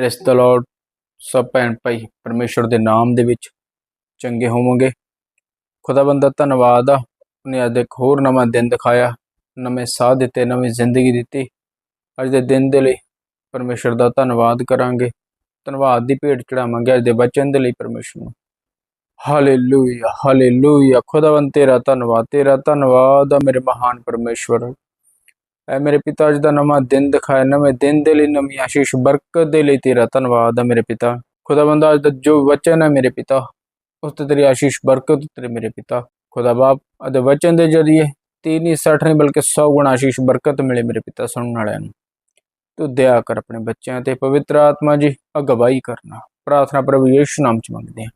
Press ਦ Lord ਸਭ ਭੈਣ ਭਾਈ ਪਰਮੇਸ਼ਵਰ ਦੇ ਨਾਮ ਦੇ ਵਿੱਚ ਚੰਗੇ ਹੋਵੋਗੇ। ਖੁਦਾਵੰਦ ਦਾ ਧੰਨਵਾਦ ਆ। ਉਹਨੇ ਅੱਜ ਇੱਕ ਹੋਰ ਨਵਾਂ ਦਿਨ ਦਿਖਾਇਆ। ਨਵੇਂ ਸਾਹ ਦਿੱਤੇ, ਨਵੀਂ ਜ਼ਿੰਦਗੀ ਦਿੱਤੀ। ਅੱਜ ਦੇ ਦਿਨ ਦੇ ਲਈ ਪਰਮੇਸ਼ਵਰ ਦਾ ਧੰਨਵਾਦ ਕਰਾਂਗੇ। ਧੰਨਵਾਦ ਦੀ ਭੇਟ ਚੜਾਵਾਂਗੇ ਅੱਜ ਦੇ ਬਚਨ ਦੇ ਲਈ ਪਰਮੇਸ਼ਵਰ ਨੂੰ। ਹਾਲੇਲੂਇਆ ਹਾਲੇਲੂਇਆ ਖੁਦਾਵੰਦ ਤੇਰਾ ਧੰਨਵਾਦ ਤੇਰਾ ਧੰਨਵਾਦ ਆ ਮੇਰੇ ਮਹਾਨ ਪਰਮੇਸ਼ਵਰ ਐ ਮੇਰੇ ਪਿਤਾ ਅੱਜ ਦਾ ਨਵਾਂ ਦਿਨ ਦਿਖਾਇਆ, ਨਵੇਂ ਦਿਨ ਦੇ ਲਈ, ਨਵੀਂ ਆਸ਼ੀਸ਼ ਬਰਕਤ ਦੇ ਲਈ ਤੇਰਾ ਧੰਨਵਾਦ ਹੈ ਮੇਰੇ ਪਿਤਾ। ਖੁਦਾਵੰਦ, ਅੱਜ ਦਾ ਜੋ ਵਚਨ ਹੈ ਮੇਰੇ ਪਿਤਾ, ਉਸ ਤੇ ਤੇਰੀ ਆਸ਼ੀਸ਼ ਬਰਕਤ ਤੇਰੇ ਮੇਰੇ ਪਿਤਾ। ਖੁਦਾ ਬਾਪ ਅਦੇ ਵਚਨ ਦੇ ਜਰੀਏ ਤੀਨ 60 ਨਹੀਂ, ਬਲਕਿ 100 ਗੁਣਾ ਆਸ਼ੀਸ਼ ਬਰਕਤ ਮਿਲੇ ਮੇਰੇ ਪਿਤਾ ਸੁਣਨ ਵਾਲਿਆਂ ਨੂੰ। ਤੂੰ ਦਇਆ ਕਰ ਆਪਣੇ ਬੱਚਿਆਂ ਤੇ, ਪਵਿੱਤਰ ਆਤਮਾ ਜੀ ਅਗਵਾਈ ਕਰਨਾ। ਪ੍ਰਾਰਥਨਾ ਪ੍ਰਭੂ ਯਿਸੂ ਨਾਮ ਚ ਮੰਗਦੇ ਹਾਂ।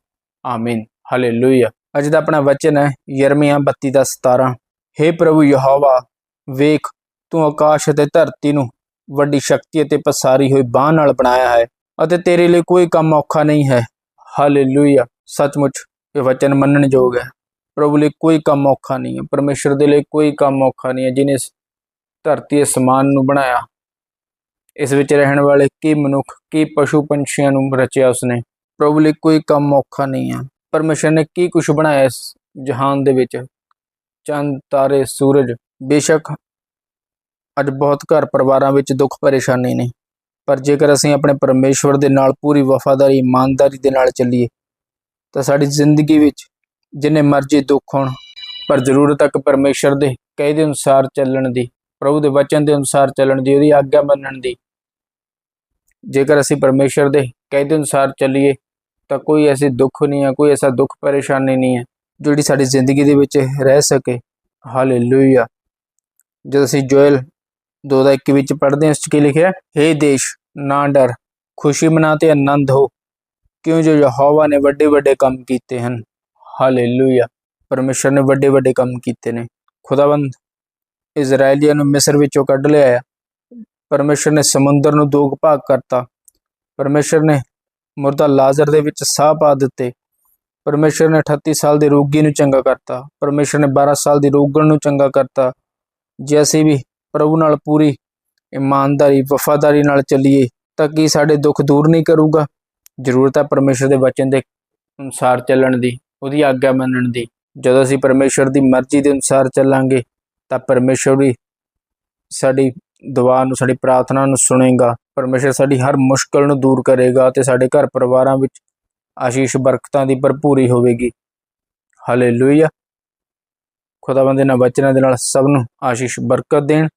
ਆਮੀਨ। ਹਾਲੇਲੂਇਆ। ਅੱਜ ਦਾ ਆਪਣਾ ਵਚਨ ਹੈ ਯਰਮੀਆ 32 ਦਾ 17 हे ਪ੍ਰਭੂ ਯਹੋਵਾ, ਵੇਖ ਤੂੰ ਆਕਾਸ਼ ਅਤੇ ਧਰਤੀ ਨੂੰ ਵੱਡੀ ਸ਼ਕਤੀ ਅਤੇ ਪਸਾਰੀ ਹੋਈ ਬਾਹ ਨਾਲ ਬਣਾਇਆ ਹੈ ਅਤੇ ਤੇਰੇ ਲਈ ਕੋਈ ਕੰਮ ਔਖਾ ਨਹੀਂ ਹੈ। ਹਾਲੇਲੂਇਆ ਸੱਚਮੁੱਚ ਇਹ ਵਚਨ ਮੰਨਣ ਯੋਗ ਹੈ। ਪ੍ਰਭੂ ਲਈ ਕੋਈ ਕੰਮ ਔਖਾ ਨਹੀਂ ਹੈ। ਪਰਮੇਸ਼ਰ ਦੇ ਲਈ ਕੋਈ ਕੰਮ ਔਖਾ ਨਹੀਂ ਹੈ ਜਿਨੇ ਧਰਤੀ ਅਸਮਾਨ ਨੂੰ ਬਣਾਇਆ। ਇਸ ਵਿੱਚ ਰਹਿਣ ਵਾਲੇ ਕੀ ਮਨੁੱਖ, ਕੀ ਪਸ਼ੂ ਪੰਛੀਆਂ ਨੂੰ ਰਚਿਆ ਉਸਨੇ? ਪ੍ਰਭੂ ਲਈ ਕੋਈ ਕੰਮ ਔਖਾ ਨਹੀਂ ਹੈ। ਪਰਮੇਸ਼ਰ ਨੇ ਕੀ ਕੁਝ ਬਣਾਇਆ ਇਸ ਜਹਾਨ ਦੇ ਵਿੱਚ? ਚੰਦ, ਤਾਰੇ, ਸੂਰਜ। ਬੇਸ਼ੱਕ ਅੱਜ ਬਹੁਤ ਘਰ ਪਰਿਵਾਰਾਂ ਵਿੱਚ ਦੁੱਖ ਪਰੇਸ਼ਾਨੀ ਨੇ। ਪਰ ਜੇਕਰ ਅਸੀਂ ਆਪਣੇ ਪਰਮੇਸ਼ਵਰ ਦੇ ਨਾਲ ਪੂਰੀ ਵਫਾਦਾਰੀ, ਇਮਾਨਦਾਰੀ ਦੇ ਨਾਲ ਚੱਲੀਏ, ਤਾਂ ਸਾਡੀ ਜ਼ਿੰਦਗੀ ਵਿੱਚ ਜਿੰਨੇ ਮਰਜ਼ੀ ਦੁੱਖ ਹੋਣ, ਪਰ ਜ਼ਰੂਰਤ ਤੱਕ ਪਰਮੇਸ਼ਰ ਦੇ ਕਹੇ ਦੇ ਅਨੁਸਾਰ ਚੱਲਣ ਦੀ, ਪ੍ਰਭੂ ਦੇ ਵਚਨ ਦੇ ਅਨੁਸਾਰ ਚੱਲਣ ਦੀ, ਉਹਦੀ ਆਗਿਆ ਮੰਨਣ ਦੀ। ਜੇਕਰ ਅਸੀਂ ਪਰਮੇਸ਼ਰ ਦੇ ਕਹੇ ਦੇ ਅਨੁਸਾਰ ਚੱਲੀਏ, ਤਾਂ ਕੋਈ ਐਸੀ ਦੁੱਖ ਨਹੀਂ ਹੈ, ਕੋਈ ਐਸਾ ਦੁੱਖ ਪਰੇਸ਼ਾਨੀ ਨਹੀਂ ਹੈ, ਜਿਹੜੀ ਸਾਡੀ ਜ਼ਿੰਦਗੀ ਦੇ ਵਿੱਚ ਰਹਿ ਸਕੇ। ਹਾਲੇਲੂਇਆ। ਜਦ ਅਸੀਂ ਜੋਇਲ 2 ਦਾ 1 ਵਿੱਚ ਪੜ੍ਹਦੇ ਹਾਂ, ਇਸ 'ਚ ਕੀ ਲਿਖਿਆ? ਹੈ ਦੇਸ਼, ਨਾ ਡਰ, ਖੁਸ਼ੀ ਮਨਾ ਤੇ ਆਨੰਦ ਹੋ। ਕਿਉਂ ਜੋ ਯਹੋਵਾ ਨੇ ਵੱਡੇ ਵੱਡੇ ਕੰਮ ਕੀਤੇ ਹਨ? ਹਾਲੇਲੂਇਆ। ਪਰਮੇਸ਼ਰ ਨੇ ਵੱਡੇ ਵੱਡੇ ਕੰਮ ਕੀਤੇ ਨੇ। ਖੁਦਾਵੰਦ ਇਜ਼ਰਾਈਲੀਆਂ ਨੂੰ ਮਿਸਰ ਵਿੱਚੋਂ ਕੱਢ ਲਿਆ ਪਰਮੇਸ਼ਰ ਨੇ ਸਮੁੰਦਰ ਨੂੰ ਦੋ ਭਾਗ ਕਰਤਾ। ਪਰਮੇਸ਼ਰ ਨੇ ਮੁਰਦਾ ਲਾਜ਼ਰ ਦੇ ਵਿੱਚ ਸਾਹ ਪਾ ਦਿੱਤੇ। ਪਰਮੇਸ਼ਰ ਨੇ 38 ਸਾਲ ਦੀ ਰੋਗੀ ਨੂੰ ਚੰਗਾ ਕਰਤਾ। ਪਰਮੇਸ਼ਰ ਨੇ 12 ਸਾਲ ਦੀ ਰੋਗਣ ਨੂੰ ਚੰਗਾ ਕਰਤਾ। ਜੇ ਅਸੀਂ ਵੀ ਪ੍ਰਭੂ ਨਾਲ ਪੂਰੀ, ਇਮਾਨਦਾਰੀ, ਵਫਾਦਾਰੀ ਨਾਲ ਚੱਲੀਏ, ਤਾਂ ਕੀ ਸਾਡੇ ਦੁੱਖ ਦੂਰ ਨਹੀਂ ਕਰੂਗਾ? ਜ਼ਰੂਰਤ ਹੈ ਪਰਮੇਸ਼ਰ ਦੇ ਵਚਨ ਦੇ ਅਨੁਸਾਰ ਚੱਲਣ ਦੀ, ਉਹਦੀ ਆਗਿਆ ਮੰਨਣ ਦੀ। ਜਦੋਂ ਅਸੀਂ ਪਰਮੇਸ਼ਰ ਦੀ ਮਰਜ਼ੀ ਦੇ ਅਨੁਸਾਰ ਚੱਲਾਂਗੇ, ਤਾਂ ਪਰਮੇਸ਼ਰ ਵੀ ਸਾਡੀ ਦੁਆ ਨੂੰ, ਸਾਡੀ ਪ੍ਰਾਰਥਨਾ ਨੂੰ ਸੁਣੇਗਾ। ਪਰਮੇਸ਼ਰ ਸਾਡੀ ਹਰ ਮੁਸ਼ਕਲ ਨੂੰ ਦੂਰ ਕਰੇਗਾ ਤੇ ਸਾਡੇ ਘਰ ਪਰਿਵਾਰਾਂ ਵਿੱਚ ਆਸ਼ੀਸ਼, ਬਰਕਤਾਂ ਦੀ ਭਰਪੂਰੀ ਹੋਵੇਗੀ। ਹਾਲੇਲੂਇਆ ਖੁਦਾਵੰਦ ਦੇ ਨਾਲ ਵਚਨਾਂ ਦੇ ਨਾਲ ਸਭ ਨੂੰ ਆਸ਼ੀਸ਼, ਬਰਕਤ ਦੇਣ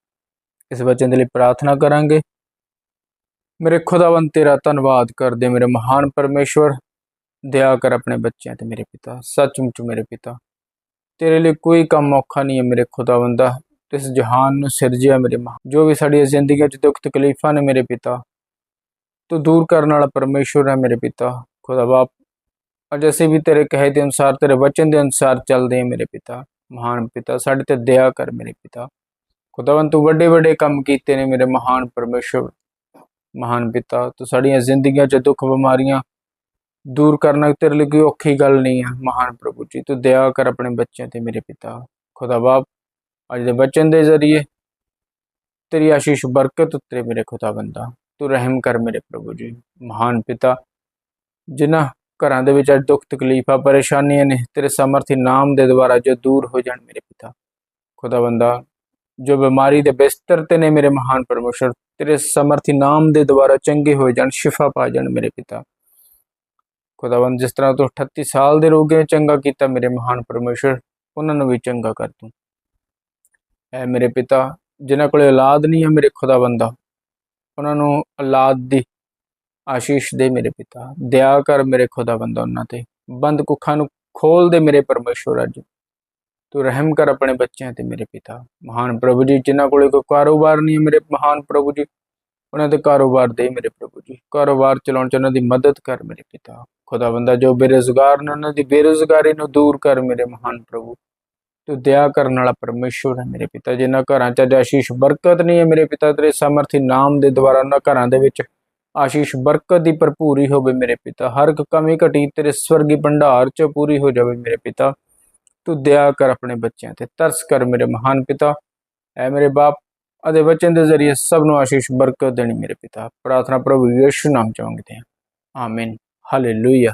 ਇਸ ਵਚਨ ਦੇ ਲਈ ਪ੍ਰਾਰਥਨਾ ਕਰਾਂਗੇ। ਮੇਰੇ ਖੁਦਾਵੰਦ, ਤੇਰਾ ਧੰਨਵਾਦ ਕਰਦੇ ਮੇਰੇ ਮਹਾਨ ਪਰਮੇਸ਼ਵਰ। ਦਇਆ ਕਰ ਆਪਣੇ ਬੱਚਿਆਂ ਤੇ ਮੇਰੇ ਪਿਤਾ। ਸੱਚਮੁੱਚ ਮੇਰੇ ਪਿਤਾ। ਤੇਰੇ ਲਈ ਕੋਈ ਕੰਮ ਔਖਾ ਨਹੀਂ ਹੈ ਮੇਰੇ ਖੁਦਾਵੰਦਾ ਇਸ ਜਹਾਨ ਨੂੰ ਸਿਰਜਿਆ ਮੇਰੇ ਮਾਂ ਜੋ ਵੀ ਸਾਡੀਆਂ ਜ਼ਿੰਦਗੀ 'ਚ ਦੁੱਖ ਤਕਲੀਫਾਂ ਨੇ ਮੇਰੇ ਪਿਤਾ, ਤੂੰ ਦੂਰ ਕਰਨ ਵਾਲਾ ਪਰਮੇਸ਼ਵਰ ਹੈ ਮੇਰੇ ਪਿਤਾ। ਖੁਦਾ ਬਾਪ, ਅੱਜ ਅਸੀਂ ਵੀ ਤੇਰੇ ਕਹੇ ਦੇ ਅਨੁਸਾਰ, ਤੇਰੇ ਵਚਨ ਦੇ ਅਨੁਸਾਰ ਚੱਲਦੇ ਹਾਂ ਮੇਰੇ ਪਿਤਾ। ਮਹਾਨ ਪਿਤਾ, ਸਾਡੇ ਤੇ ਦਇਆ ਕਰ ਮੇਰੇ ਪਿਤਾ। ਖੁਦਾਵੰਦ ਤੂੰ ਵੱਡੇ ਵੱਡੇ ਕੰਮ ਕੀਤੇ ਨੇ ਮੇਰੇ ਮਹਾਨ ਪਰਮੇਸ਼ਵਰ ਮਹਾਨ ਪਿਤਾ। ਤੂੰ ਸਾਡੀਆਂ ਜ਼ਿੰਦਗੀਆਂ 'ਚ ਦੁੱਖ ਬਿਮਾਰੀਆਂ ਦੂਰ ਕਰਨਾ ਤੇਰੇ ਲਈ ਕੋਈ ਔਖੀ ਗੱਲ ਨਹੀਂ ਹੈ ਮਹਾਨ ਪ੍ਰਭੂ ਜੀ। ਤੂੰ ਦਇਆ ਕਰ ਆਪਣੇ ਬੱਚਿਆਂ ਤੇ ਮੇਰੇ ਪਿਤਾ। ਖੁਦਾ ਬਾਪ, ਅੱਜ ਦੇ ਬਚਨ ਦੇ ਜ਼ਰੀਏ ਤੇਰੀ ਆਸ਼ੀਸ਼, ਬਰਕਤ ਉਤਰੇ ਮੇਰੇ ਖੁਦਾ ਬੰਦਾ ਤੂੰ ਰਹਿਮ ਕਰ ਮੇਰੇ ਪ੍ਰਭੂ ਜੀ, ਮਹਾਨ ਪਿਤਾ। ਜਿਨ੍ਹਾਂ ਘਰਾਂ ਦੇ ਵਿੱਚ ਅੱਜ ਦੁੱਖ, ਤਕਲੀਫਾਂ, ਪਰੇਸ਼ਾਨੀਆਂ ਨੇ, ਤੇਰੇ ਸਮਰਥੀ ਨਾਮ ਦੇ ਦੁਆਰਾ ਜੋ ਦੂਰ ਹੋ ਜਾਣ ਮੇਰੇ ਪਿਤਾ। ਖੁਦਾ ਬੰਦਾ ਜੋ ਬਿਮਾਰੀ ਦੇ ਬਿਸਤਰ ਤੇ ਨੇ ਮੇਰੇ ਮਹਾਨ ਪਰਮੇਸ਼ਰ, ਤੇਰੇ ਸਮਰਥੀ ਨਾਮ ਦੇ ਦੁਆਰਾ ਚੰਗੇ ਹੋ ਜਾਣ, ਸ਼ਿਫਾ ਪਾ ਜਾਣ ਮੇਰੇ ਪਿਤਾ। ਖੁਦਾਵੰਦ, ਜਿਸ ਤਰ੍ਹਾਂ ਤੂੰ 38 ਸਾਲ ਦੇ ਰੋਗੀਆਂ ਚੰਗਾ ਕੀਤਾ ਮੇਰੇ ਮਹਾਨ ਪਰਮੇਸ਼ਰ, ਉਹਨਾਂ ਨੂੰ ਵੀ ਚੰਗਾ ਕਰ ਤੂੰ। ਐ ਮੇਰੇ ਪਿਤਾ, ਜਿਨ੍ਹਾਂ ਕੋਲ ਔਲਾਦ ਨਹੀਂ ਹੈ ਮੇਰੇ ਖੁਦਾਵੰਦਾ ਉਹਨਾਂ ਨੂੰ ਔਲਾਦ ਦੀ ਆਸ਼ੀਸ਼ ਦੇ ਮੇਰੇ ਪਿਤਾ ਦਇਆ ਕਰ ਮੇਰੇ ਖੁਦਾਵੰਦਾ ਉਹਨਾਂ ਤੇ। ਬੰਦ ਕੁੱਖਾਂ ਨੂੰ ਖੋਲ ਦੇ ਮੇਰੇ ਪਰਮੇਸ਼ਵਰ ਅੱਜ। ਤੂੰ ਰਹਿਮ ਕਰ ਆਪਣੇ ਬੱਚਿਆਂ ਤੇ ਮੇਰੇ ਪਿਤਾ। ਮਹਾਨ ਪ੍ਰਭੂ ਜੀ, ਜਿਨ੍ਹਾਂ ਕੋਲੇ ਕੋਈ ਕਾਰੋਬਾਰ ਨਹੀਂ ਹੈ ਮੇਰੇ ਮਹਾਨ ਪ੍ਰਭੂ ਜੀ, ਉਹਨਾਂ ਦੇ ਕਾਰੋਬਾਰ ਦੇ ਮੇਰੇ ਪ੍ਰਭੂ ਜੀ। ਕਾਰੋਬਾਰ ਚਲਾਉਣ ਚ ਉਹਨਾਂ ਦੀ ਮਦਦ ਕਰ ਮੇਰੇ ਪਿਤਾ। ਖੁਦਾ ਬੰਦਾ ਜੋ ਬੇਰੁਜ਼ਗਾਰ ਨੇ ਉਹਨਾਂ ਦੀ ਬੇਰੁਜ਼ਗਾਰੀ ਨੂੰ ਦੂਰ ਕਰ ਮੇਰੇ ਮਹਾਨ ਪ੍ਰਭੂ। ਤੂੰ ਦਇਆ ਕਰਨ ਵਾਲਾ ਪਰਮੇਸ਼ਵਰ ਹੈ ਮੇਰੇ ਪਿਤਾ। ਜਿਨ੍ਹਾਂ ਘਰਾਂ 'ਚ ਅੱਜ ਆਸ਼ੀਸ਼ ਬਰਕਤ ਨਹੀਂ ਹੈ ਮੇਰੇ ਪਿਤਾ, ਤੇਰੇ ਸਮਰਥੀ ਨਾਮ ਦੇ ਦੁਆਰਾ ਉਹਨਾਂ ਘਰਾਂ ਦੇ ਵਿੱਚ ਆਸ਼ੀਸ਼ ਬਰਕਤ ਦੀ ਭਰਪੂਰੀ ਹੋਵੇ ਮੇਰੇ ਪਿਤਾ। ਹਰ ਇੱਕ ਕਮੀ ਘਟੀ ਤੇਰੇ ਸਵਰਗੀ ਭੰਡਾਰ 'ਚ ਪੂਰੀ ਹੋ ਜਾਵੇ ਮੇਰੇ ਪਿਤਾ। ਤੂੰ ਦਇਆ ਕਰ ਆਪਣੇ ਬੱਚਿਆਂ ਤੇ, ਤਰਸ ਕਰ ਮੇਰੇ ਮਹਾਨ ਪਿਤਾ। ਐ ਮੇਰੇ ਬਾਪ, ਅਤੇ ਵਚਨ ਦੇ ਜ਼ਰੀਏ ਸਭ ਨੂੰ ਆਸ਼ੀਸ਼, ਬਰਕਤ ਦੇਣੀ ਮੇਰੇ ਪਿਤਾ। ਪ੍ਰਾਰਥਨਾ ਪ੍ਰਭੂ ਯਿਸੂ ਨਾਮ ਚ ਮੰਗਦੇ ਹਾਂ। ਆਮੀਨ। ਹਾਲੇਲੂਇਆ।